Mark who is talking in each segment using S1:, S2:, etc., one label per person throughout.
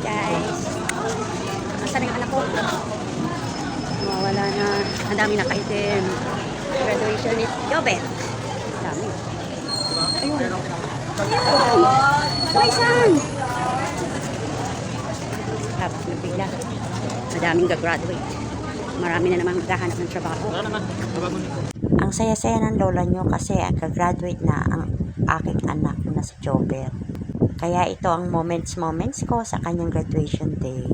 S1: guys. Nasaan yung anak ko? Mawala na. Ang dami nakaitim. Graduation ni Jobet. Ang dami. Ayun. Paisan! Tapos nagpila. Madaming gagraduate. Marami na naman maghahanap ng trabaho.
S2: Ang saya-saya ng lola nyo kasi kag-graduate na ang aking anak na si Jobert. Kaya ito ang moments-moments ko sa kanyang graduation day.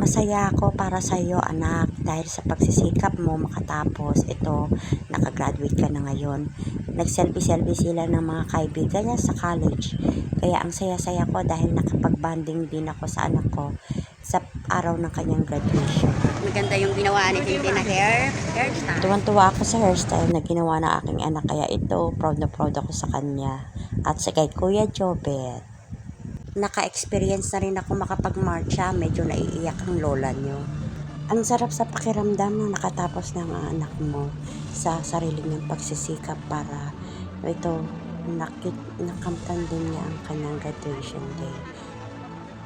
S2: Masaya ako para sa iyo anak dahil sa pagsisikap mo makatapos ito nakagraduate ka na ngayon. Nagselfie-selfie sila ng mga kaibigan niya sa college. Kaya ang saya-saya ko dahil nakapag-banding din ako sa anak ko sa araw ng kanyang graduation.
S1: Maganda yung ginawa ni Tintin na hair. Hairstyle.
S2: Tuwan-tuwa ako sa hairstyle na ginawa ng aking anak kaya ito, proud na proud ako sa kanya. At sa kay Kuya Jobet. Naka-experience na rin ako makapag-marcha, medyo naiiyak ang lola nyo. Ang sarap sa pakiramdam na nakatapos ng anak mo sa sarili niyang pagsisikap para ito, nakit, nakamtan din niya ang kanyang graduation day.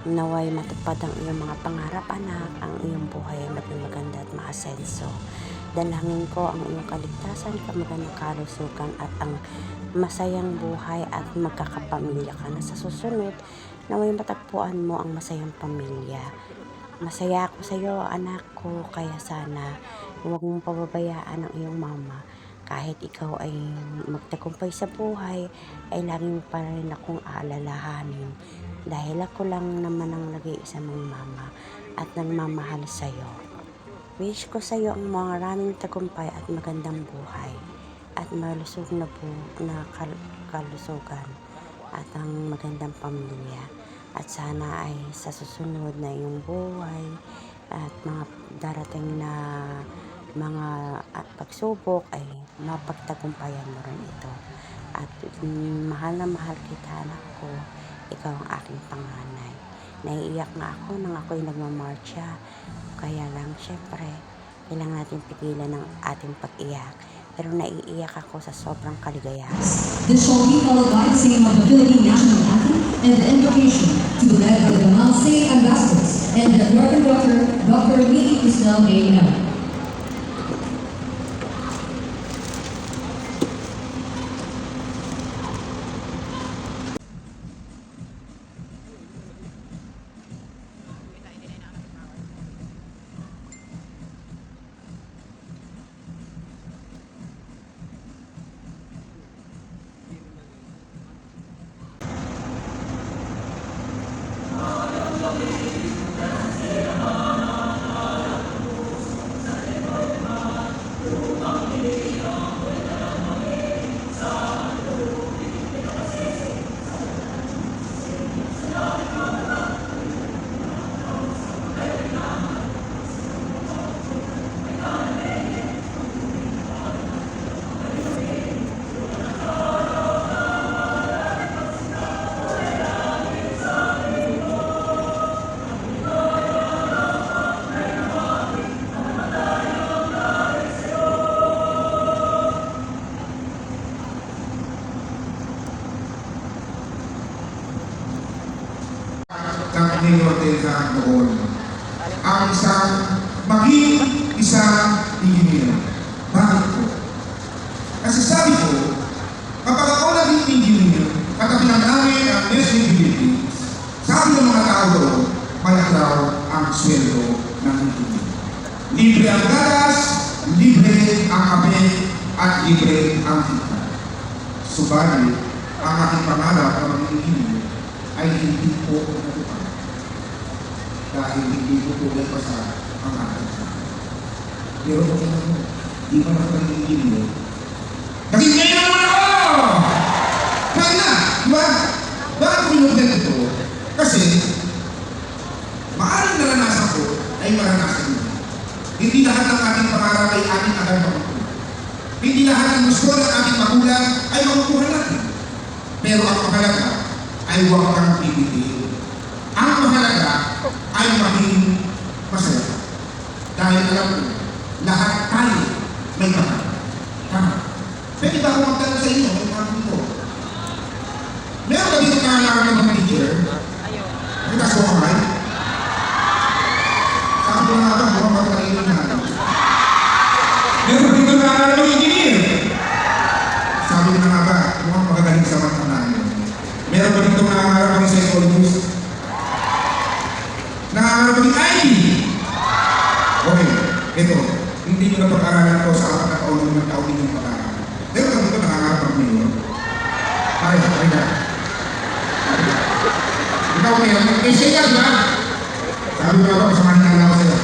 S2: Naway matupad ang iyong mga pangarap anak, ang iyong buhay ay maging maganda at maasenso. Dalangin ko ang iyong kaligtasan, kamagandang kalusugan at ang masayang buhay at magkakapamilya ka na sa susunod. Naway matagpuan mo ang masayang pamilya. Masaya ako sa iyo, anak ko, kaya sana huwag mong pababayaan ang iyong mama. Kahit ikaw ay magtagumpay sa buhay, ay lagi mo pa rin akong aalalahanin. Dahil ako lang naman ang nag-iisa mong mama at nagmamahal sa iyo. Wish ko sa iyo ang maraming tagumpay at magandang buhay at malusog na po na kal- kalusugan at ang magandang pamilya. At sana ay sa susunod na iyong buhay at mga darating na mga pagsubok ay mapagtagumpayan mo rin ito. At mm, mahal na mahal kita anak ko. Ikaw ang aking panganay. Naiiyak nga ako nang ako'y nagmamarcha kaya lang syempre kailangan natin pigilan ng ating pag-iyak pero naiiyak ako sa sobrang kaligayahan
S3: This shall be followed by the singing of the Philippine national anthem and the invocation to be led by the Gamal State ambassadors and the American Doctor, Dr. Lee Cristel A. Thank you.
S4: Ng mayor Delta doon. Ang isang maging isang engineer. Bakit po? Kasi sabi ko, kapag ako naging engineer, katabi ng namin ang SUVP, sabi ng mga tao doon, malaki raw ang sweldo ng engineer. Libre ang gatas, libre ang kape, at libre ang kita. Subalit, ang aking pangarap maging engineer ay hindi po. Dahil hindi ko tulad pa sa pangarap. Pero kung ano mo, di ba na pagiging engineer? Naging ngayon naman ako! Kaya na, di ba? Bakit ko binugyan ito? Kasi, maaaring naranasan ko ay maranasan mo. Hindi lahat ng ating pangarap ay ating agad makukuha. Hindi lahat ng gusto ng ating magulang ay makukuha natin. Pero ang mahalaga ay huwag kang pipiliin. hindi nyo napag-aralan ko sa apat na taon ng taon ninyong pag-aralan. Pero kami ko nangangarap ng mayor. Ay, ay na. Ikaw mayor, may sinyal ba? Sabi ko ako, samahan niya lang ako sa'yo.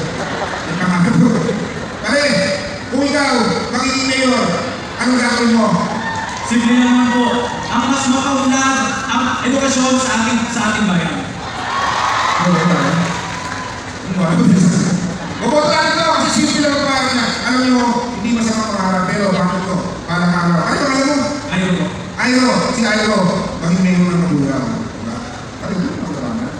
S4: Nagkangarap ko. Pare, kung ikaw, magiging mayor, anong gagawin mo?
S5: Simple naman po. Ang mas makaunlad ang edukasyon sa ating sa ating bayan.
S4: Ano ba? Ano ba? Bobotohan ko kasi simple lang para alam niyo, hindi masama pangalan, pero bakit ko? Para pangalan. Ano pangalan mo?
S5: Ayun po.
S4: Ayro, si Ayro, maging mayor ng Magulang. Diba? Yun? Ang salamat.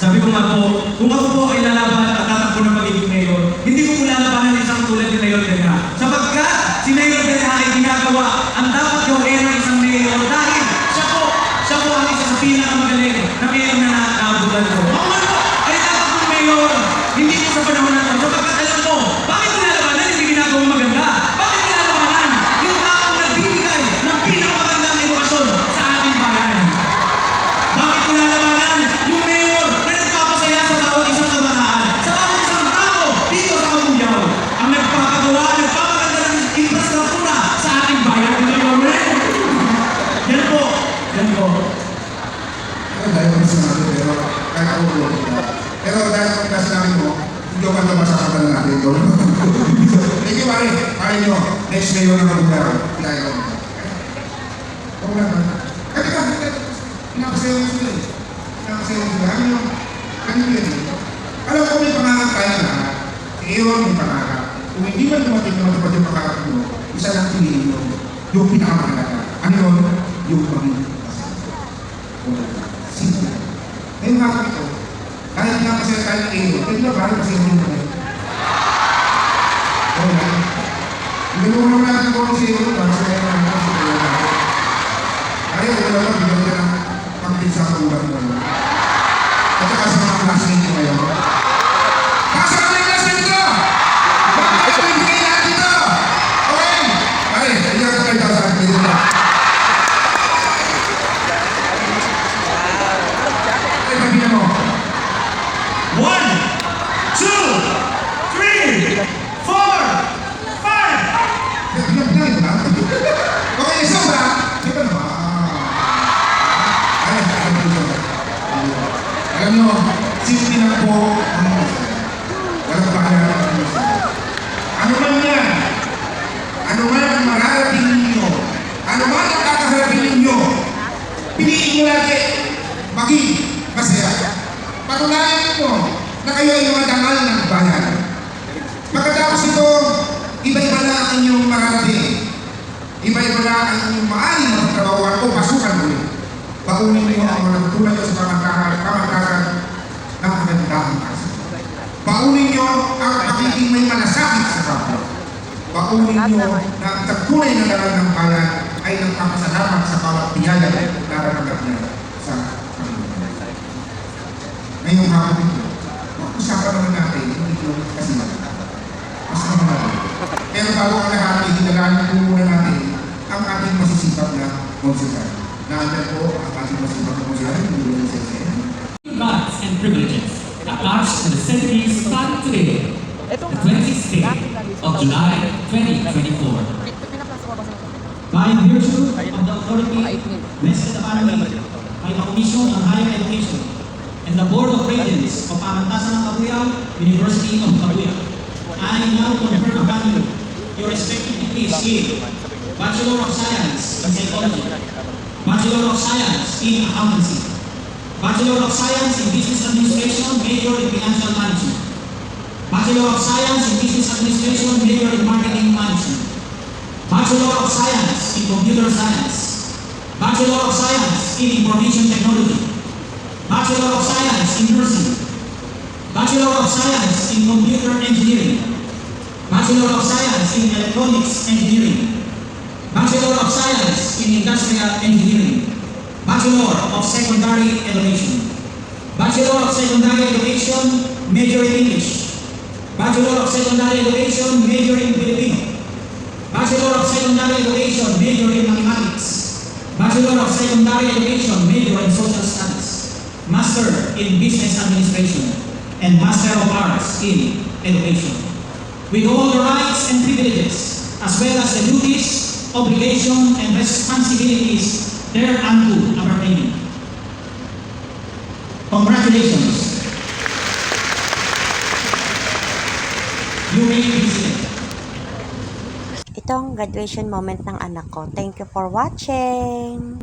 S5: Sabi ko nga po, kung ako po ay lalaban at tatakbo ng magiging mayor, hindi ko lalabanan isang tulad ni Mayor Dena. Sapagkat si Mayor Dena ay ginagawa ang dapat gawin ng isang mayor dahil siya po, siya po ang isa sa pinakamagaling na mayor na nakakabulan ko. Yan po.
S4: Ano dahil ko sinabi, pero kahit ako po. Pero dahil kung sinabi mo, hindi ako kanta masakatan na natin ito. Thank you, pare. Pare nyo, next mayor ng Magulang. Kaya ko. Oo nga ba? Kasi ka, pinakasayaw mo sila eh. Pinakasayaw mo sila. Ano yung, ano yun eh. Alam ko may pangarap tayo na. Aaron may pangarap. Kung hindi man dumating na matupad yung pangarap mo, isa lang piliin mo. Yung pinakamahalaga. Ano yun? Yung maging Simple. Ngayon nga ito, kahit nga kasi tayo ng iyo, pwede na ba kasi hindi mo Oo na. Hindi mo naman natin kung si iyo, para sa iyo naman si iyo natin. Kaya ito lang, bigyan ka ng pangkin sa kagulang mo. At saka sa mga mo ngayon. Po ang. Walang bahala ang masaya. Ano man yan? Ano man ang mararating ninyo? Ano man ang kakaharapin ninyo? Piliin nyo lagi maging masaya. Patunayan ninyo na kayo ay mga dangal ng bayan. Pagkatapos ito, iba-iba na ang inyong mararating. Iba-iba na ang inyong maaaring magtrabahuan o pasukan ulit. Bakunin niyo ang mga niyo sa ng kagandahan kasi. Baunin niyo ang pagiging may malasakit sa kapwa. Baunin niyo na ang tagtunay na bayan ay nagpapasalamat sa bawat biyaya na nararamdaman niya sa Panginoon. Ngayong hapon ito, mag-usapan naman natin hindi yung kasi mas naman natin. Pero bago ang lahat, hinalanin po muna natin ang ating masisipag na konsultan.
S6: Attached to the centuries starting today, the 26th day of July 2024. By virtue of the authority vested upon me by the Commission on Higher Education and the Board of Regents of Pamantasan ng Kabuyao, University of Kabuyao, I now confer upon you your respective degrees in Bachelor of Science in Psychology, Bachelor of Science in Accountancy, Bachelor of Science in Business Administration, major in Financial Management. Bachelor of Science in Business Administration, major in Marketing Management. Bachelor of Science in Computer Science. Bachelor of Science in Information Technology. Bachelor of Science in Nursing. Bachelor of Science in Computer Engineering. Bachelor of Science in Electronics Engineering. Bachelor of Science in Industrial Engineering. Bachelor of Secondary Education. Bachelor of Secondary Education, major in English. Bachelor of Secondary Education, major in Filipino. Bachelor of Secondary Education, major in Mathematics. Bachelor of Secondary Education, major in Social Studies. Master in Business Administration. And Master of Arts in Education. With all the rights and privileges, as well as the duties, obligation, and responsibilities thereunto appertaining. Congratulations. You may be seated.
S2: Ito ang graduation moment ng anak ko. Thank you for watching!